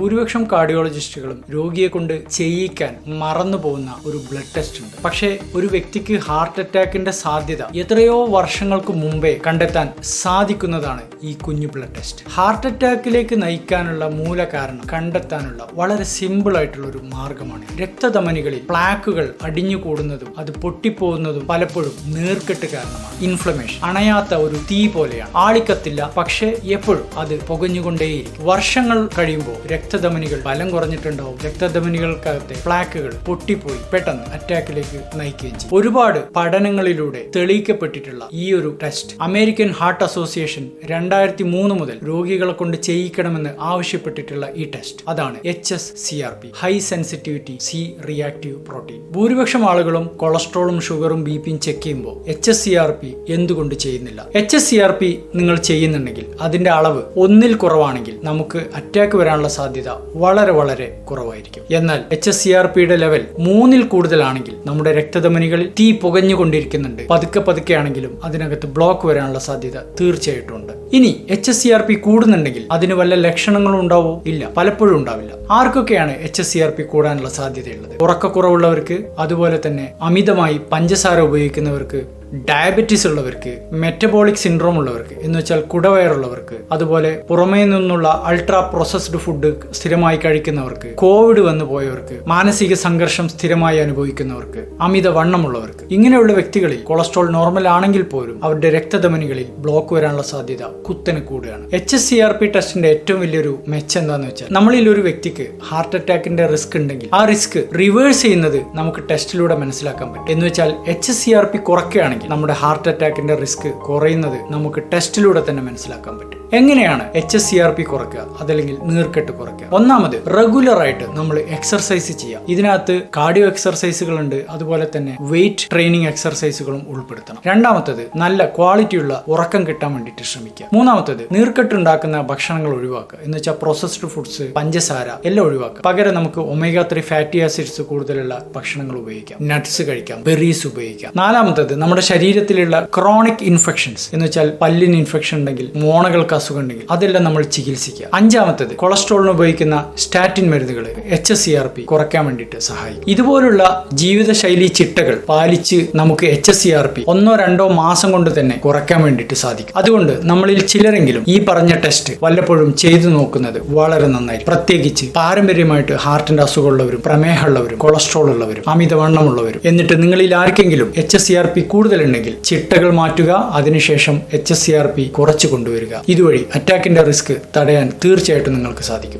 ഭൂരിപക്ഷം കാർഡിയോളജിസ്റ്റുകളും രോഗിയെ കൊണ്ട് ചെയ്യിക്കാൻ മറന്നു പോകുന്ന ഒരു ബ്ലഡ് ടെസ്റ്റ് ഉണ്ട്. പക്ഷേ ഒരു വ്യക്തിക്ക് ഹാർട്ട് അറ്റാക്കിന്റെ സാധ്യത എത്രയോ വർഷങ്ങൾക്ക് മുമ്പേ കണ്ടെത്താൻ സാധിക്കുന്നതാണ് ഈ കുഞ്ഞു ബ്ലഡ് ടെസ്റ്റ് ഹാർട്ട് അറ്റാക്കിലേക്ക് നയിക്കാനുള്ള മൂല കാരണം കണ്ടെത്താനുള്ള വളരെ സിമ്പിൾ ആയിട്ടുള്ള ഒരു മാർഗമാണ്. രക്തധമനികളിൽ പ്ലാക്കുകൾ അടിഞ്ഞു കൂടുന്നതും അത് പൊട്ടിപ്പോകുന്നതും പലപ്പോഴും നീർക്കെട്ട് കാരണമാണ്. ഇൻഫ്ലമേഷൻ അണയാത്ത ഒരു തീ പോലെയാണ്. ആളിക്കത്തില്ല പക്ഷേ എപ്പോഴും അത് പുകഞ്ഞുകൊണ്ടേയിരിക്കും. വർഷങ്ങൾ കഴിയുമ്പോൾ രക്തധമനികൾ ബലം കുറഞ്ഞിട്ടുണ്ടാവും. രക്തധമനികൾക്കകത്തെ പ്ലാക്കുകൾ പൊട്ടിപ്പോയി. പെട്ടെന്ന് അറ്റാക്കിലേക്ക് നയിക്കുകയും ചെയ്യും. ഒരുപാട് പഠനങ്ങളിലൂടെ തെളിയിക്കപ്പെട്ടിട്ടുള്ള ഈ ഒരു ടെസ്റ്റ് അമേരിക്കൻ ഹാർട്ട് അസോസിയേഷൻ രണ്ടായിരത്തി മൂന്ന് മുതൽ രോഗികളെ കൊണ്ട് ചെയ്യിക്കണമെന്ന് ആവശ്യപ്പെട്ടിട്ടുള്ള ഈ ടെസ്റ്റ് അതാണ് H S C R P high sensitivity C reactive protein ഭൂരിപക്ഷം ആളുകളും കൊളസ്ട്രോളും ഷുഗറും ബി പിയും ചെക്ക് ചെയ്യുമ്പോൾ H S C R P എന്തുകൊണ്ട് ചെയ്യുന്നില്ല? H S C R P നിങ്ങൾ ചെയ്യുന്നുണ്ടെങ്കിൽ അതിന്റെ അളവ് ഒന്നിൽ കുറവാണെങ്കിൽ നമുക്ക് അറ്റാക്ക് വരാനുള്ള സാധ്യത വളരെ വളരെ കുറവായിരിക്കും. എന്നാൽ എച്ച് എസ് സി ആർ പിയുടെ ലെവൽ മൂന്നിൽ കൂടുതലാണെങ്കിൽ നമ്മുടെ രക്തധമനികളിൽ തീ പുകഞ്ഞുകൊണ്ടിരിക്കുന്നുണ്ട്. പതുക്കെ പതുക്കെ ആണെങ്കിലും അതിനകത്ത് ബ്ലോക്ക് വരാനുള്ള സാധ്യത തീർച്ചയായിട്ടും ഉണ്ട് ഇനി H S C R P കൂടുന്നുണ്ടെങ്കിൽ അതിന് വല്ല ലക്ഷണങ്ങളും ഉണ്ടാവോ? ഇല്ല. പലപ്പോഴും ഉണ്ടാവില്ല. ആർക്കൊക്കെയാണ് H S C R P കൂടാനുള്ള സാധ്യതയുള്ളത്? ഉറക്കക്കുറവുള്ളവർക്ക് അതുപോലെ തന്നെ അമിതമായി പഞ്ചസാര ഉപയോഗിക്കുന്നവർക്ക് ഡയബറ്റീസ് ഉള്ളവർക്ക് മെറ്റബോളിക് സിൻഡ്രോം ഉള്ളവർക്ക് എന്ന് വെച്ചാൽ കുടവയറുള്ളവർക്ക് അതുപോലെ പുറമേ നിന്നുള്ള അൾട്രാ പ്രോസസ്ഡ് ഫുഡ് സ്ഥിരമായി കഴിക്കുന്നവർക്ക് കോവിഡ് വന്നു പോയവർക്ക് മാനസിക സംഘർഷം സ്ഥിരമായി അനുഭവിക്കുന്നവർക്ക് അമിത വണ്ണമുള്ളവർക്ക് ഇങ്ങനെയുള്ള വ്യക്തികളിൽ കൊളസ്ട്രോൾ നോർമൽ ആണെങ്കിൽ പോലും അവരുടെ രക്തധമനികളിൽ ബ്ലോക്ക് വരാനുള്ള സാധ്യത കുത്തനെ കൂടുകയാണ് H S C R P ടെസ്റ്റിന്റെ ഏറ്റവും വലിയൊരു മെച്ചം എന്താന്ന് വെച്ചാൽ നമ്മളിൽ ഒരു വ്യക്തിക്ക് ഹാർട്ട് അറ്റാക്കിന്റെ റിസ്ക് ഉണ്ടെങ്കിൽ ആ റിസ്ക് റിവേഴ്സ് ചെയ്യുന്നത് നമുക്ക് ടെസ്റ്റിലൂടെ മനസ്സിലാക്കാൻ പറ്റും. എന്ന് വെച്ചാൽ H S C R P കുറയ്ക്കുകയാണെങ്കിൽ നമ്മുടെ ഹാർട്ട് അറ്റാക്കിന്റെ റിസ്ക് കുറയുന്നത് നമുക്ക് ടെസ്റ്റിലൂടെ തന്നെ മനസ്സിലാക്കാൻ പറ്റും. എങ്ങനെയാണ് H S C R P കുറയ്ക്കുക അതല്ലെങ്കിൽ നീർക്കെട്ട് കുറയ്ക്കുക? ഒന്നാമത് റെഗുലർ ആയിട്ട് നമ്മൾ എക്സർസൈസ് ചെയ്യാം. ഇതിനകത്ത് കാർഡിയോ എക്സർസൈസുകൾ ഉണ്ട് അതുപോലെ തന്നെ വെയിറ്റ് ട്രെയിനിങ് എക്സർസൈസുകളും ഉൾപ്പെടുത്തണം. രണ്ടാമത്തത് നല്ല ക്വാളിറ്റിയുള്ള ഉറക്കം കിട്ടാൻ വേണ്ടിയിട്ട് ശ്രമിക്കുക. മൂന്നാമത്തത് നീർക്കെട്ട് ഉണ്ടാക്കുന്ന ഭക്ഷണങ്ങൾ ഒഴിവാക്കുക. എന്ന് വെച്ചാൽ പ്രോസസ്ഡ് ഫുഡ്സ് പഞ്ചസാര എല്ലാം ഒഴിവാക്കുക. പകരം നമുക്ക് ഒമേഗ ത്രീ ഫാറ്റി ആസിഡ്സ് കൂടുതലുള്ള ഭക്ഷണങ്ങൾ ഉപയോഗിക്കാം. നട്ട്സ് കഴിക്കാം. ബെറീസ് ഉപയോഗിക്കാം. നാലാമത്തത് നമ്മുടെ ശരീരത്തിലുള്ള ക്രോണിക് ഇൻഫെക്ഷൻസ് എന്ന് വെച്ചാൽ പല്ലിന് ഇൻഫെക്ഷൻ ഉണ്ടെങ്കിൽ മോണകൾക്ക് അസുഖം ഉണ്ടെങ്കിൽ അതെല്ലാം നമ്മൾ ചികിത്സിക്കുക. അഞ്ചാമത്തത് കൊളസ്ട്രോളിന് ഉപയോഗിക്കുന്ന സ്റ്റാറ്റിൻ മരുന്നുകൾ H S C R P കുറയ്ക്കാൻ വേണ്ടിയിട്ട് സഹായിക്കും. ഇതുപോലുള്ള ജീവിതശൈലി ചിട്ടകൾ പാലിച്ച് നമുക്ക് H S C R P ഒന്നോ രണ്ടോ മാസം കൊണ്ട് തന്നെ കുറയ്ക്കാൻ വേണ്ടിയിട്ട് സാധിക്കും. അതുകൊണ്ട് നമ്മളിൽ ചിലരെങ്കിലും ഈ പറഞ്ഞ ടെസ്റ്റ് വല്ലപ്പോഴും ചെയ്തു നോക്കുന്നത് വളരെ നന്നായി പ്രത്യേകിച്ച് പാരമ്പര്യമായിട്ട് ഹാർട്ടിന്റെ അസുഖമുള്ളവരും പ്രമേഹമുള്ളവരും കൊളസ്ട്രോൾ ഉള്ളവരും അമിതവണ്ണമുള്ളവരും. എന്നിട്ട് നിങ്ങളിൽ ആർക്കെങ്കിലും H S C R P കൂടുതലുണ്ടെങ്കിൽ ചിട്ടകൾ മാറ്റുക അതിനുശേഷം H S C R P കുറച്ചു കൊണ്ടുവരിക. ഇതുവഴി അറ്റാക്കിന്റെ റിസ്ക് തടയാൻ തീർച്ചയായിട്ടും നിങ്ങൾക്ക് സാധിക്കും.